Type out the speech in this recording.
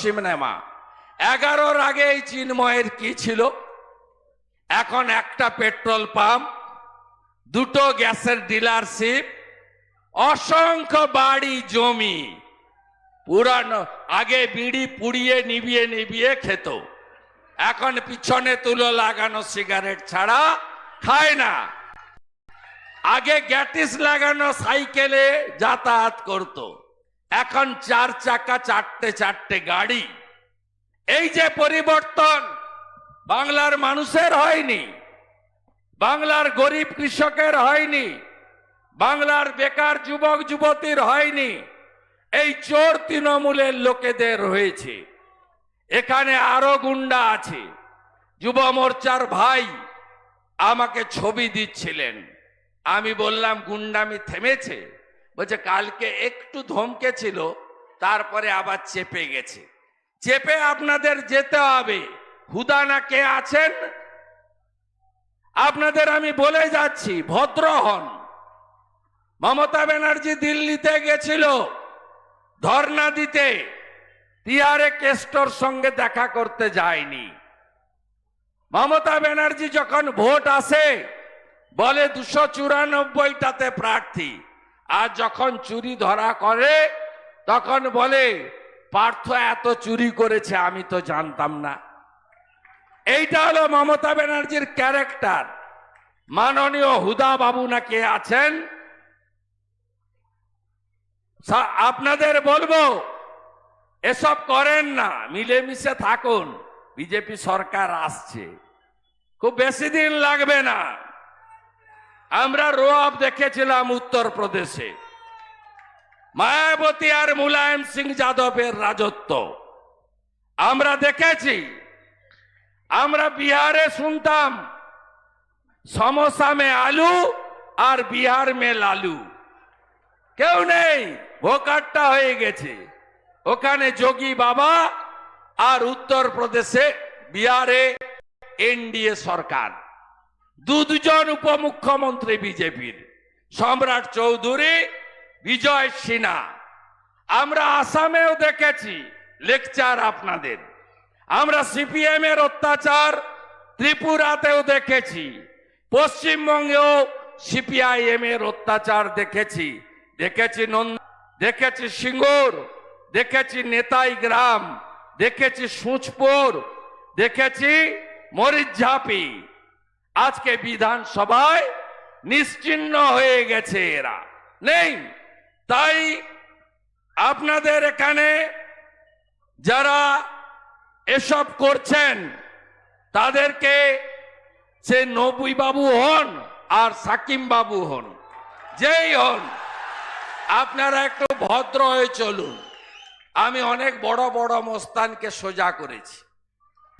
Cinema. এগারোর আগে এই চিন্ময়ের কি ছিল? এখন একটা পেট্রোল পাম্প, দুটো গ্যাসের ডিলারশিপ, অসংখ্য বাড়ি, জমি। পুরানো, আগে বিড়ি পুড়িয়ে নিবিয়ে নিবিয়ে খেত। এখন পিছনে তুলো লাগানো সিগারেট ছাড়া খায় না। আগে গ্যাটিস লাগানো সাইকেলে যাতায়াত করত। এখন চার চাকা, চারটে চারটে গাড়ি। এই যে পরিবর্তন, বাংলার মানুষের হয়নি, বাংলার গরিব কৃষকের হয়নি, বাংলার বেকার যুবক, যুবতীর হয়নি, এই চোর তৃণমূলের লোকেদের হয়েছে। এখানে আরও গুন্ডা আছে। যুব মোর্চার ভাই আমাকে ছবি দিচ্ছিলেন। আমি বললাম, গুন্ডামি থেমেছে? বলছে, কালকে একটু ধমকেছিল তারপরে আবার চেপে গেছে। চেপে আপনাদের যেতে হবে। হুদানা কে আছেন? আপনাদের আমি বলে যাচ্ছি, ভদ্র হন। মমতা ব্যানার্জি দিল্লিতে গেছিল ধর্ণা দিতে। তিহারে কেস্টর সঙ্গে দেখা করতে যায়নি। মমতা ব্যানার্জি যখন ভোট আসে, বলে দুশো চুরানব্বইটাতে প্রার্থী। আর যখন চুরি ধরা করে, তখন বলে, পার্থ এত চুরি করেছে, আমি তো জানতাম না। এইটা হলো মমতা ব্যানার্জির ক্যারেক্টার। মাননীয় হুদা বাবু না কে আছেন? আপনাদের বলব, এসব করেন না, মিলেমিশে থাকুন। বিজেপি সরকার আসছে। খুব বেশি দিন লাগবে না। আমরা রোয়াব দেখেছিলাম উত্তরপ্রদেশে। মায়াবতী আর মুলায়ম সিং যাদবের রাজত্ব। আমরা দেখেছি, আমরা বিহারে শুনতাম, সমোসা মে আলু আর বিহার মে লালু। কেউ নেই ভোকারটা হয়ে গেছে। ওখানে যোগী বাবা আর উত্তরপ্রদেশে বিহারে এনডিএ সরকার। দুজন উপমুখ্যমন্ত্রী বিজেপির। সম্রাট চৌধুরী, বিজয় সিনহা। আমরা আসামেও দেখেছি লেকচার আপনাদের। আমরা সিপিএম এর অত্যাচার ত্রিপুরাতেও দেখেছি। পশ্চিমবঙ্গেও সিপিআইএম এর অত্যাচার দেখেছি। দেখেছি নন্দ, দেখেছি সিঙ্গুর, দেখেছি নেতাই গ্রাম, দেখেছি সুচপুর, দেখেছি মরিচঝাপি আজকে বিধানসভায় নিশ্চিহ্ন হয়ে গেছে এরা। নেই। তাই আপনাদের এখানে যারা এসব করছেন, তাদেরকে সে নবী বাবু হন আর সাকিম বাবু হন। যেই হন, আপনারা একটু ভদ্র হয়ে চলুন। আমি অনেক বড় বড় মস্তানকে সোজা করেছি।